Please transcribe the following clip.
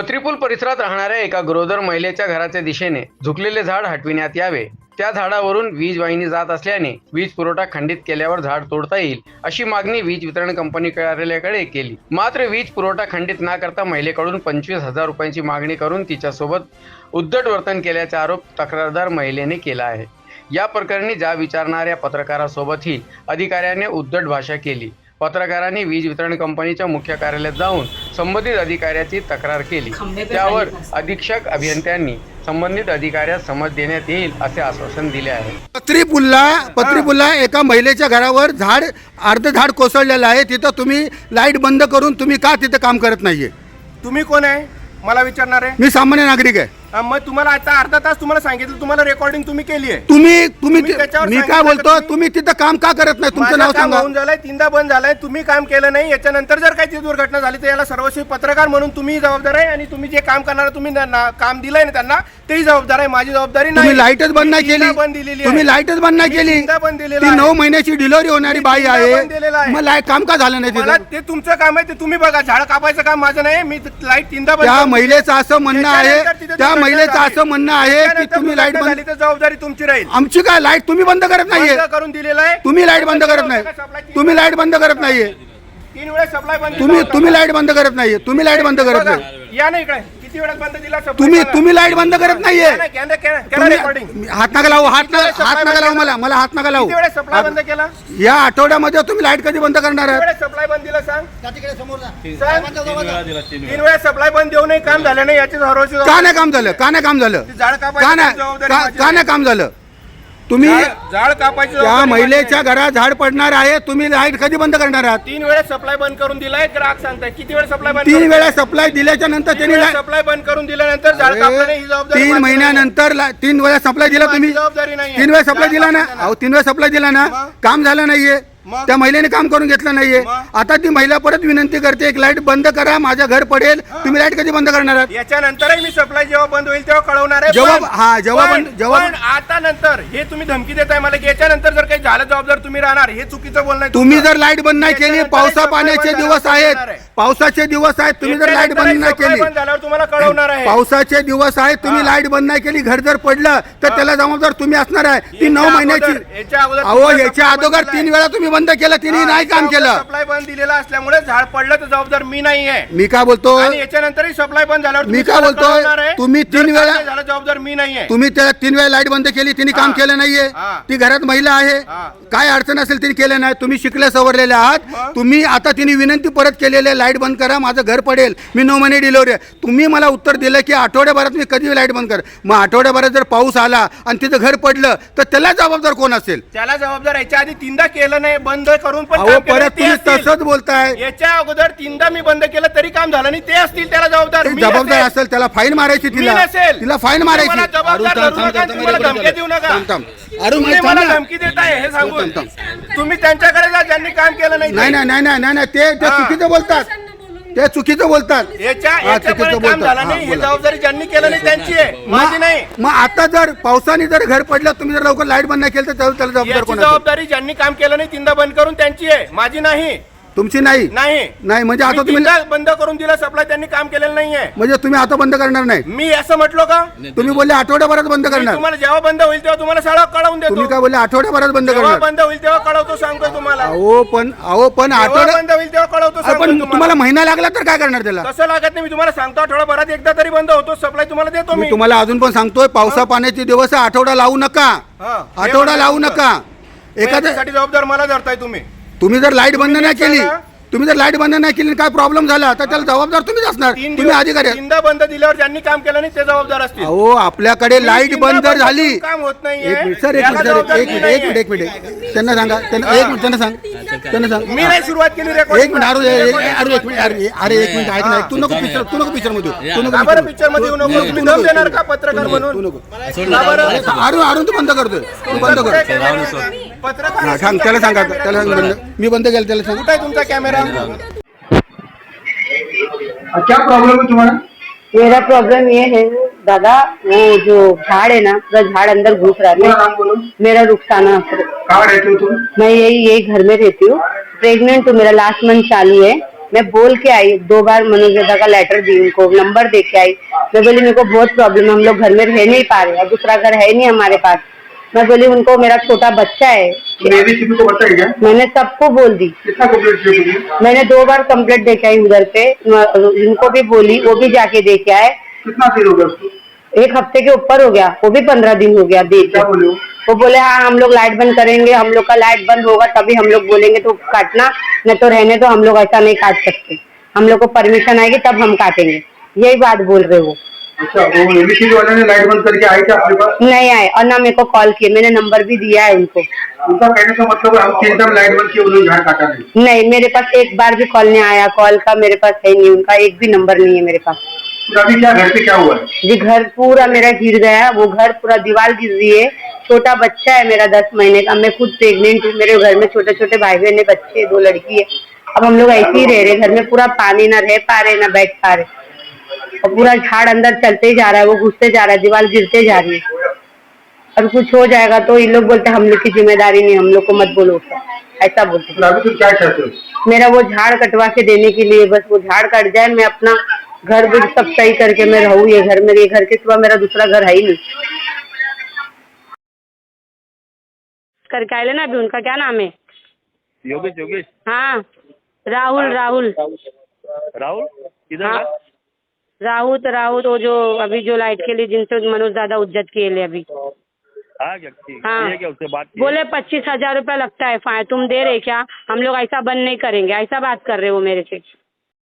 पत्रीपूल परिसरात राहणाऱ्या एका गरोदर महिलेच्या घराच्या दिशेने झुकलेले झाड हटविण्यात यावे. त्या झाडावरून वीज वाहिनी जात असल्याने वीज पुरवठा खंडित केल्यावर झाड तोडता येईल अशी मागणी वीज वितरण कंपनी कार्यालयाकडे केली. मात्र वीज पुरवठा खंडित न करता महिलेकडून पंचवीस हजार रुपयांची मागणी करून तिच्यासोबत उद्धट वर्तन केल्याचा आरोप तक्रारदार महिलेने केला आहे. या प्रकरणी जा विचारणाऱ्या पत्रकारासोबतही अधिकाऱ्याने उद्धट भाषा केली. पत्रकारांनी वीज वितरण कंपनीच्या मुख्य कार्यालयात जाऊन संबंधित अधिकाऱ्याची तक्रार केली. त्यावर अधीक्षक अभियंत्यांनी संबंधित अधिकाऱ्यास समज देण्यात येईल असे आश्वासन दिले आहे. पत्री पुल्ला पत्री पुल्ला एका महिलेच्या घरावर झाड अर्ध झाड कोसळलेलं आहे. तिथं तुम्ही लाइट बंद करून तुम्ही का तिथं काम करत नाहीये? तुम्ही कोण आहे? मला विचारणार आहे. मी सामान्य नागरिक आहे. मग तुम्हाला आता अर्धा तास तुम्हाला सांगितलं तुम्हाला रेकॉर्डिंग तुम्ही केली आहे तुम्ही तुम्ही तुम्ही त्याच्यावर मी काय सांगितलं बोलतो का तुम्ही? तिथं काम का करत नाही तुमचं माझं नाव काम सांगा होऊन झालंय तीनदा बंद झालाय तुम्ही काम केलं नाही याच्यानंतर जर काही ती दुर्घटना झाली तर याला सर्वस्वी पत्रकार म्हणून तुम्ही जबाबदार आहे आणि तुम्ही जे काम करणार तुम्ही ना- ना- काम दिलंय ना त्यांना तेही जबाबदार आहे माझी जबाबदारी तुम्ही नाही लाईटच बंद नाही मी तीनदा केली बंद दिलेली तुम्ही आहे. लाईटच बंद नाही मी केली तीनदा बंद दिलेलं ती आहे. नऊ महिन्याची डिलिव्हरी होणारी मी बाई तीनदा आहे बंद दिलेलं आहे. मग लाइट काम का झालं नाही मला तिथं ते तुमचं काम आहे ते तुम्ही बघा झाड कापायचं काम माझं नाही मी लाइट तीनदा बंद त्या. महिलेचं असं म्हणणं आहे त्याच्यानंतर तिथे त्या महिलेचं. असं म्हणणं आहे की तुम्ही लाइट दुर्घटना झाली बंद तर जबाबदारी तुमची राहील. आमची काय लाइट तुम्ही बंद करत नाहीये. बंद करून दिलेलं आहे. तुम्ही लाइट बंद करत नाही. तुम्ही लाइट बंद करत नाहीये. तीन वेळेस सप्लाय बंद तुम्ही. तुम्ही लाइट बंद करत नाहीये. तुम्ही लाइट बंद करत नाही या ना इकडे. किती वेळात बंद दिला supply तुम्ही. तुम्ही लाइट बंद करत नाहीये. तुम्ही हात नका लावू हात नका हात नका लावू? मला मला हात नका लावू. किती वेळेस सप्लाय बंद केला? या आठवड्यामध्ये तुम्ही लाइट कधी बंद करणार आहात? सप्लाय बंद दिला सांग? सांग. तीन वेळेस सप्लाय बंद देऊनही काम झालं नाही याची का नाही काम झालं? का नाही काम झालं? का. नाही काम झालं? तुम्ही झाड- कापायची त्या महिलेच्या घरात झाड पडणार आहे तुम्ही लाइट कधी बंद करणार आहात आहे. तीन वेळेस सप्लाय बंद करून दिलाय ग्राहक सांगताय किती वेळेस सप्लाय बंद तीन वेळा सप्लाय दिल्याच्या नंतर त्यांनी सप्लाय बंद करून दिल्यानंतर झाड कापलं नाही ही जबाबदारी तीन माझी. महिन्यानंतर ला- तीन वेळा सप्लाय दिला तुम्ही जबाबदारी नाही तीन वेळा सप्लाय दिला ना अहो तीन वेळा सप्लाय दिला ना? काम झालं नाहीये? त्या महिलेने काम करून घेतलं नाहीये? आता ती महिला परत विनंती करते एक लाइट बंद करा माझं घर पडेल. तुम्ही लाइट कधी बंद करणार आहात? याच्यानंतरही मी सप्लाय जेव्हा बंद होईल तेव्हा कळवणार आहे. जेव्हा- पण- हा, जेव्हा पण- बंद- जेव्हा पण आता नंतर हे तुम्ही धमकी देताय मला की याच्यानंतर जर काही झालं जबाबदार तुम्ही राहणार हे चुकीचं बोलणं आहे. तुम्ही तुमचं. जर लाइट बंद नाही केली पावसा पाण्याचे बंद दिवस आहेत. आहे. पावसाचे दिवस आहेत तुम्ही जर लाइट बंद नाही केली बंद झाल्यावर तुम्हाला कळवणार आहे पावसाचे दिवस आहेत तुम्ही. लाइट बंद नाही केली घर जर पडलं तर. त्याला जबाबदार तुम्ही असणार आहे ती याच्या नऊ अगोदर- महिन्याची याच्या अगोदर अहो याच्या supply बंद अगोदर. तीन वेळा तुम्ही बंद केलं तिने नाही काम केलं सप्लाय बंद दिलेला असल्यामुळे झाड पडलं तर जबाबदार मी नाही आहे मी काय बोलतो आणि याच्यानंतरही सप्लाय बंद झाल्यावर मी तुम्ही काय बोलतोय? कळवणार आहे. तुम्ही जर तीन वेळा- झालं जबाबदार मी नाही आहे तुम्ही त्याला तीन वेळा लाइट बंद केली तिने काम. केलं नाहीये हा. ती घरात महिला आहे. काय अडचण असेल तिने केलं नाही तुम्ही शिकले सवरलेले आहात? तुम्ही आता तिने विनंती परत केलेली आहे लाइट बंद करा माझं घर पडेल मी नऊ महिने डिलिव्हरी आहे तुम्ही मला उत्तर दिलं की आठवड्याभरात मी कधी लाइट बंद कर मग आठवड्याभरात जर पाऊस आला आणि तिचं घर पडलं तर त्याला जबाबदार कोण असेल त्याला जबाबदार याच्या आधी तीनदा केलं नाही बंद करून पण अहो काम केलं परत ते तुम्ही असतील. तसंच बोलताय याच्या अगोदर तीनदा मी बंद केलं तरी काम झालं नाही ते असतील त्याला जबाबदार ते मी जबाबदार नसेल. असेल त्याला फाईन मारायची मी तिला नसेल. तिला फाईन तुम्ही मारायची जबाबदार अरुण, थांब, धरू थांब, नका, थांब, तुम्ही मला थांब, धमक्या देऊ नका. थांब, थांब. अरुण, तुम्ही थांब मला ना. धमकी देताय हे सांगून थांब, तुम्ही त्यांच्याकडे जा ज्यांनी काम केलं नाही नाही नाही नाही नाही नाही नाही, ते ते हा. चुकीचं बोलतात ते चुकीचं बोलतात याच्या हा, याच्यामुळे चुकीचं काम बोलतात. झालं हा, नाही हे बोला. जबाबदारी ज्यांनी केलं नाही त्यांची आहे माझी मग नाही मग आता जर पावसाने जर घर पडलं तुम्ही जर लवकर लाइट बंद नाही केलं तर त्याला त्याला जबाबदार याची कोण असेल? जबाबदारी ज्यांनी काम केलं नाही तीनदा बंद करून त्यांची आहे माझी नाही तुमची नाही. नाही. नाही म्हणजे आता मी तुम्ही तीनदा बंद करून दिला सप्लाय त्यांनी काम केलेलं नाहीये. म्हणजे तुम्ही आता बंद करणार नाही. मी असं म्हटलो का? तुम्ही बोलले आठवड्याभरात बंद करणार. तुम्हाला जेव्हा बंद होईल तेव्हा तुम्हाला सगळं कळवून तुम्ही देतो काय बोलले आठवड्याभरात बंद जेव्हा करणार. बंद होईल तेव्हा कळवतो सांगतोय तुम्हाला. अहो पण अहो पण जेव्हा आठवड्या बंद होईल तेव्हा कळवतो अहो, पण तुम्हाला. तुम्हाला महिना लागला तर काय करणार त्याला? तसं लागत नाही मी तुम्हाला सांगतो आठवडाभरात एकदा तरी बंद होतो सप्लाय तुम्हाला देतो मी मी. तुम्हाला अजून पण सांगतोय पावसा पाण्याचे दिवस आहे, आठवडा लावू नका. हा. आठवडा लावू नका. एखाद्या एखाद्या साठी जबाबदार मला धरताय तुम्ही. तुम्ही जर लाइट बंद नाही केली. तुम्ही जर लाइट बंद नाही केली काय प्रॉब्लेम झाला तर त्याला जबाबदार तुम्हीच असणार तुम्ही अधिकारी आहात. बंद दिल्यावर ज्यांनी काम केलं नाही ते जबाबदार असतील अहो आपल्याकडे लाइट बंद जर झाली काम होत. एक मिनिट सर एक मिनिट सर एक मिनिट एक. मिनिट एक मिनिट त्यांना सांगा त्यांना एक मिनिट त्यांना सांग त्यांना सांग. मी नाही सुरुवात केली एक मिनिट अरे एक- अरे एक मिनिट अरे अरे एक मिनिट ऐक ना तू नको पिक्चर तू नको पिक्चरमध्ये येऊ. तू नको पिक्चरमध्ये येऊ नको? तुम्ही दम देणार का पत्रकार म्हणून? का बरं? अरुण अरुण तू बंद करतोय तू बंद कर. पत्रकार हा, सांग त्याला सांगा त्याला सांग बंद मी बंद केलं त्याला सांग. कुठे आहे तुमचा कॅमेरा क्या प्रॉब्लम है तुम्हारा? मेरा प्रॉब्लम ये है दादा वो जो झाड़ है ना पूरा झाड़ अंदर घुस रहा है। मेरा रुखसाना। कहाँ रहते हो तुम? मैं यही यही घर में रहती हूँ। प्रेग्नेंट हूँ मेरा लास्ट मंथ चालू है। मैं बोल के आई दो बार मनोज दादा का लेटर दी उनको नंबर दे के आई। मैं बोली मेरे को बहुत प्रॉब्लम है हम लोग घर में रह नहीं पा रहे और दूसरा घर है नहीं हमारे पास। मैं बोली उनको मेरा छोटा बच्चा है। मैंने सबको बोल दी। मैंने दो बार कंप्लेंट दे के आई उधर पे। उनको भी बोली वो भी जाके दे के आए। कितना देर हो गया उसको? एक हफ़्ते के ऊपर हो गया वो भी पंद्रह दिन हो गया दे क्या बोले वो? बोले हाँ हम लोग लाइट बंद करेंगे हम लोग का लाइट बंद होगा तभी हम लोग बोलेंगे तो काटना न तो रहने तो हम लोग ऐसा नहीं काट सकते। हम लोग को परमिशन आएगी तब हम काटेंगे। यही बात बोल रहे वो। अच्छा वो वाले ने लाइट बंद करके आए क्या आपके पास? नहीं आए और ना मेरे को कॉल किए मैंने नंबर भी दिया है उनको। उनका कहने का मतलब हम तीन टाइम लाइट बंद किए उन्होंने काटा नहीं। नहीं मेरे पास एक बार भी कॉल नहीं आया कॉल का मेरे पास है नहीं उनका एक भी नंबर नहीं है मेरे पास। अभी क्या घर पे क्या हुआ? है जी घर पूरा मेरा गिर गया वो घर पूरा दीवार गिर रही है। छोटा बच्चा है मेरा दस महीने का मैं खुद प्रेगनेंट हूँ मेरे घर में छोटे छोटे भाई बहन है बच्चे दो लड़की है। अब हम लोग ऐसे ही रह रहे घर में पूरा पानी ना रह पा रहे ना बैठ पा रहे। और पूरा झाड़ अंदर चलते ही जा रहा है वो घुसते जा रहा है दीवार गिरते जा रही है। और कुछ हो जाएगा तो इन लोग बोलते हैं, हम लोग की ज़िम्मेदारी नहीं हम लोग को मत बोलो ऐसा बोलते फिर क्या चाहते हो? मेरा वो झाड़ कटवा के देने के लिए बस वो झाड़ कट जाए मैं अपना घर भी सब सही करके मैं रहूँ ये घर मेरे घर के सिवा मेरा दूसरा घर है ही नहीं। करके आए ना अभी? उनका क्या नाम है? योगेश योगेश। हाँ राहुल राहुल। राहुल? किधर हाँ। है? राहुत राहुत वो जो अभी जो लाइट के लिए जिनसे मनोज दादा उज्जत किए ले अभी। हाँ हाँ। उससे बात की बोले पच्चीस हज़ार रूपया लगता है फाइन तुम दे रहे क्या? हम लोग ऐसा बंद नहीं करेंगे। ऐसा बात कर रहे वो मेरे से।